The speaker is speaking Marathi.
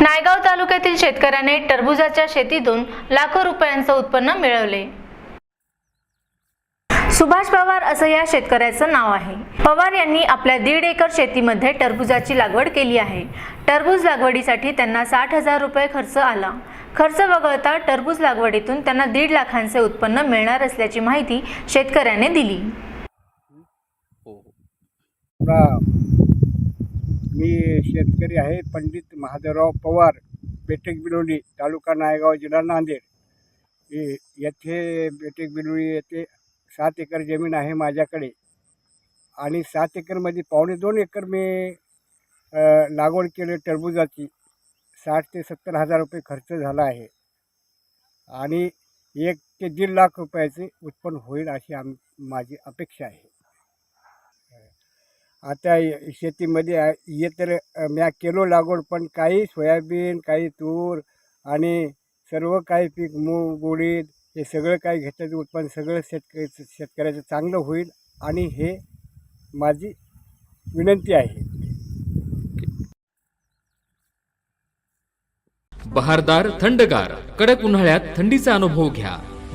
नायगाव तालुक्यातील शेतकऱ्याने टरबूजाच्या शेतीतून लाखो रुपयांचं उत्पन्न मिळवले. सुभाष पवार असं या शेतकऱ्याचं नाव आहे. पवार यांनी आपल्या दीड एकर शेतीमध्ये टरबूजाची लागवड केली आहे. टरबूज लागवडीसाठी त्यांना साठ हजार रुपये खर्च आला. खर्च वगळता टरबूज लागवडीतून त्यांना दीड लाखांचे उत्पन्न मिळणार असल्याची माहिती शेतकऱ्याने दिली. मी शेतकरी आहे पंडित महादेवराव पवार बेटेक बिलोली तालुका नायगाव जिल्हा नांदेड. येथे बेटेक बिलोली येथे सात एकर जमीन आहे माझ्याकडे. आणि सात एकरमध्ये पावणे दोन एकर मी लागवड केली टरबुजाची. साठ ते सत्तर हजार रुपये खर्च झाला आहे. आणि एक ते दीड लाख रुपयाचे उत्पन्न होईल अशी आम माझी अपेक्षा आहे. आता शेतीमध्ये आहे- तर म्या केलो लागवड पण काही सोयाबीन काही तूर आणि सर्व काही पीक मूग उडीद हे सगळं काही घेतल्याचं उत्पन्न सगळं शेतकरी शेतकऱ्याचं चांगलं होईल आणि हे माझी विनंती आहे. बहारदार थंडगार कडक उन्हाळ्यात थंडीचा अनुभव घ्या.